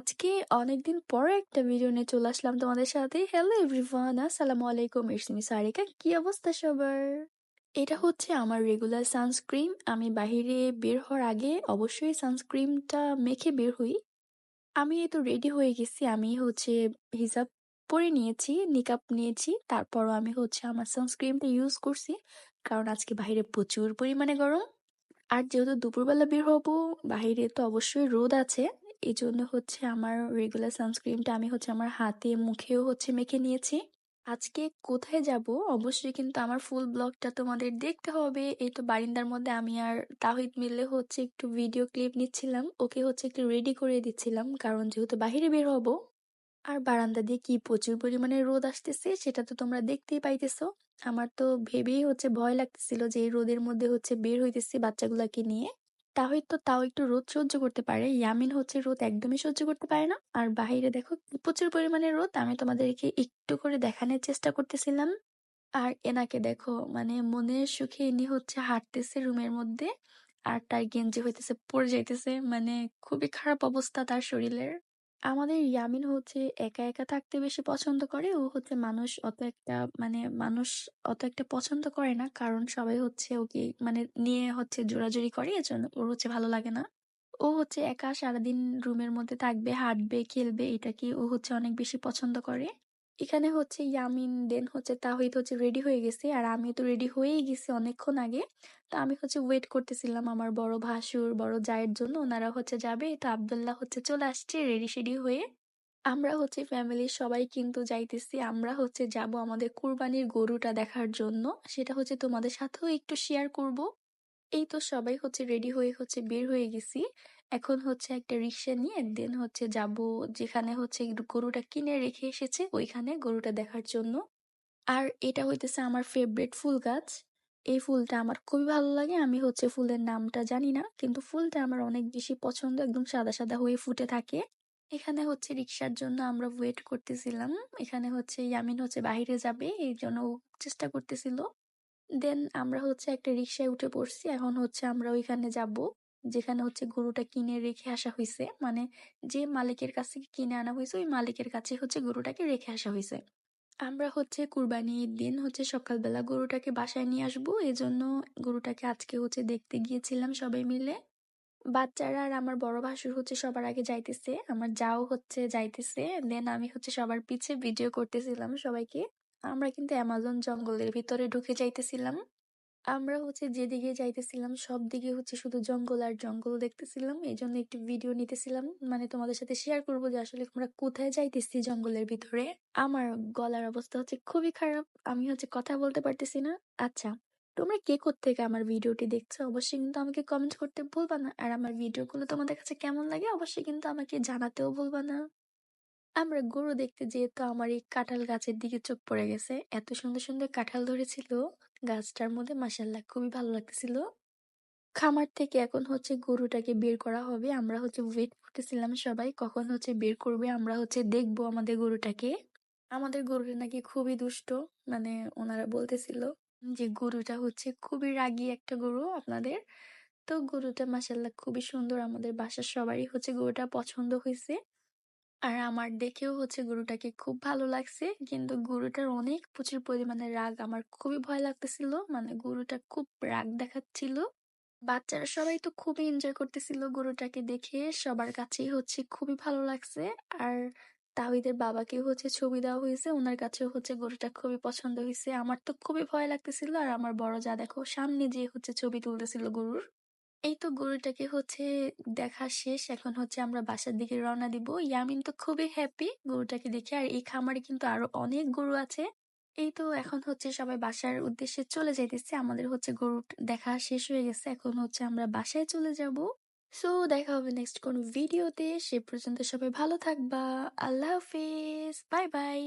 আজকে অনেকদিন পরে একটা ভিডিও নিয়ে চলে আসলাম তোমাদের সাথে। হ্যালো এভরিওয়ান, আসসালামু আলাইকুম। It's me Sarika. কি অবস্থা সবার? এটা হচ্ছে আমার রেগুলার সানস্ক্রিন। আমি বাহিরে বের হওয়ার আগে অবশ্যই সানস্ক্রিনটা মেখে বের হই। আমি তো রেডি হয়ে গেছি। আমি হচ্ছে হিজাব পরে নিয়েছি, নিকাব নিয়েছি। তারপরও আমি হচ্ছে আমার সানস্ক্রিনটা ইউজ করছি। কারণ আজকে বাহিরে প্রচুর পরিমাণে গরম। আর যেহেতু দুপুরবেলা বের হব, বাহিরে তো অবশ্যই রোদ আছে। এজন্য হচ্ছে আমার রেগুলার সানস্ক্রিনটা আমি হচ্ছে আমার হাতে, মুখেও হচ্ছে মেখে নিয়েছি। আজকে কোথায় যাব অবশ্যই কিন্তু আমার ফুল ব্লগটা তোমাদের দেখতে হবে। এই তো বারিন্দার মধ্যে আমি আর তাহিদ মিলে হচ্ছে একটু ভিডিও ক্লিপ নিচ্ছিলাম। ওকে হচ্ছে একটু রেডি করে দিচ্ছিলাম। কারণ যেহেতু বাহিরে বের হব। আর বারান্দা দিয়ে কি প্রচুর পরিমাণে রোদ আসতেছে সেটা তো তোমরা দেখতেই পাইতেছো। আমার তো ভেবেই হচ্ছে ভয় লাগতেছিল যে এই রোদের মধ্যে হচ্ছে বের হইতেছি বাচ্চাগুলাকে নিয়ে। তাহিদ তো তাও একটু রোদ সহ্য করতে পারে। ইয়ামিন হচ্ছে রোদ একদমই সহ্য করতে পারে না। আর বাহিরে দেখো, প্রচুর পরিমাণে রোদ। আমি তোমাদেরকে একটু করে দেখানোর চেষ্টা করতেছিলাম। আর এনাকে দেখো মানে মনের সুখে ইনি হচ্ছে হাঁটতেছে রুমের মধ্যে। আর তার গেঞ্জি হইতেছে, পড়ে যাইতেছে। মানে খুবই খারাপ অবস্থা তার শরীরের। আমাদের ইয়ামিন হচ্ছে একা একা থাকতে বেশি পছন্দ করে। ও হচ্ছে মানুষ অত একটা মানে মানুষ অত একটা পছন্দ করে না। কারণ সবাই হচ্ছে ওকে মানে নিয়ে হচ্ছে জোরাজুরি করে এজন্য ওর হচ্ছে ভালো লাগে না। ও হচ্ছে একা সারাদিন রুমের মধ্যে থাকবে, হাঁটবে, খেলবে এটাকে ও হচ্ছে অনেক বেশি পছন্দ করে। এখানে হচ্ছে ইয়ামিন, দেন হচ্ছে তাহিদ হচ্ছে রেডি হয়ে গেছে। আর আমি তো রেডি হয়েই গেছি অনেকক্ষণ আগে। তো আমি হচ্ছে ওয়েট করতেছিলাম আমার বড় ভাসুর, বড় জায়ের জন্য। ওনারা হচ্ছে যাবে। তো আবদুল্লাহ হচ্ছে চলে আসছে রেডি সেডি হয়ে। আমরা হচ্ছে ফ্যামিলির সবাই কিন্তু যাইতেছি। আমরা হচ্ছে যাব আমাদের কুরবানির গরুটা দেখার জন্য। সেটা হচ্ছে তোমাদের সাথেও একটু শেয়ার করব। এই তো সবাই হচ্ছে রেডি হয়ে হচ্ছে বের হয়ে গেছি। এখন হচ্ছে একটা রিক্সা নিয়ে, দেন হচ্ছে যাব যেখানে হচ্ছে গরুটা কিনে রেখে এসেছে, ওইখানে গরুটা দেখার জন্য। আর এটা হইতেছে আমার ফেভারিট ফুল গাছ। এই ফুলটা আমার খুবই ভালো লাগে। আমি হচ্ছে ফুলের নামটা জানি না, কিন্তু ফুলটা আমার অনেক বেশি পছন্দ। একদম সাদা সাদা হয়ে ফুটে থাকে। এখানে হচ্ছে রিক্সার জন্য আমরা ওয়েট করতেছিলাম। এখানে হচ্ছে ইয়ামিন হচ্ছে বাইরে যাবে, এই জন্য চেষ্টা করতেছিল। দেন আমরা হচ্ছে একটা রিক্সায় উঠে পড়ছি। এখন হচ্ছে আমরা ওইখানে যাব। যেখানে হচ্ছে গরুটা কিনে রেখে আসা হয়েছে মানে যে মালিকের কাছ থেকে কিনে আনা হয়েছে ওই মালিকের কাছে হচ্ছে গরুটাকে রেখে আসা হয়েছে আমরা হচ্ছে কুরবানির দিন হচ্ছে সকালবেলা গরুটাকে বাসায় নিয়ে আসব। এজন্য গরুটাকে আজকে হচ্ছে দেখতে গিয়েছিলাম সবাই মিলে। বাচ্চারা আর আমার বড় ভাসুর হচ্ছে সবার আগে যাইতেছে। আমার যাও হচ্ছে যাইতেছে। দেন আমি হচ্ছে সবার পিছে ভিডিও করতেছিলাম সবাইকে। আমরা কিন্তু অ্যামাজন জঙ্গলের ভিতরে ঢুকে যাইতেছিলাম। আমরা হচ্ছে যেদিকে যাইতেছিলাম, সব দিকে হচ্ছে শুধু জঙ্গল আর জঙ্গল দেখতেছিলাম। এই জন্য একটু ভিডিও নিতেছিলাম। মানে তোমাদের সাথে শেয়ার করব যে আসলে আমরা কোথায় যাইতেছি জঙ্গলের ভিতরে। আমার গলার অবস্থা হচ্ছে খুবই খারাপ, আমি হচ্ছে কথা বলতে পারতেছি না। আচ্ছা তোমরা কে থেকে আমার ভিডিওটি দেখছ? অবশ্যই কিন্তু আমাকে কমেন্ট করতে ভুলবা না। আর আমার ভিডিওগুলো তোমাদের কাছে কেমন লাগে অবশ্যই কিন্তু আমাকে জানাতেও ভুলবা না। আমরা গরু দেখতে যেয়ে তো আমার এই কাঁঠাল গাছের দিকে চোখ পড়ে গেছে, এত সুন্দর সুন্দর কাঁঠাল ধরেছিল। গাছটার মধ্যে মাসাল্লাহ খুবই ভালো লাগতেছিল। খামার থেকে এখন হচ্ছে গরুটাকে বের করা হবে। আমরা হচ্ছে ওয়েট করতেছিলাম সবাই, কখন হচ্ছে বের করবে, আমরা হচ্ছে দেখব আমাদের গরুটাকে। আমাদের গরুটা নাকি খুবই দুষ্ট মানে ওনারা বলতেছিল যে গরুটা হচ্ছে খুবই রাগী একটা গরু আপনাদের। তো গরুটা মাসাল্লাহ খুবই সুন্দর, আমাদের বাসার সবারই হচ্ছে গরুটা পছন্দ হয়েছে আর আমার দেখেও হচ্ছে গরুটাকে খুব ভালো লাগছে। কিন্তু গরুটার অনেক প্রচুর পরিমাণে রাগ আমার খুবই ভয় লাগতেছিল। মানে গরুটা খুব রাগ দেখাচ্ছিল। বাচ্চারা সবাই তো খুবই এনজয় করতেছিল গরুটাকে দেখে। সবার কাছেই হচ্ছে খুবই ভালো লাগছে। আর তাহিদের বাবাকে হচ্ছে ছবি দেওয়া হয়েছে। ওনার কাছেও হচ্ছে গরুটা খুবই পছন্দ হয়েছে। আমার তো খুবই ভয় লাগতেছিল। আর আমার বড় যা দেখো, সামনে যে হচ্ছে ছবি তুলতেছিল গরুর এই তো গরুটাকে হচ্ছে দেখা শেষ, এখন হচ্ছে আমরা বাসার দিকে রওনা দিব। ইয়ামিন তো খুবই হ্যাপি গরুটাকে দেখে, আর এই খামারে কিন্তু আরও অনেক গরু আছে। এই তো এখন হচ্ছে সবাই বাসার উদ্দেশ্যে চলে যাইতেছে, আমাদের হচ্ছে গরু দেখা শেষ হয়ে গেছে, এখন হচ্ছে আমরা বাসায় চলে যাব। সো দেখা হবে নেক্সট কোন ভিডিওতে সে পর্যন্ত সবাই ভালো থাকবা, আল্লাহ হাফিজ বাই বাই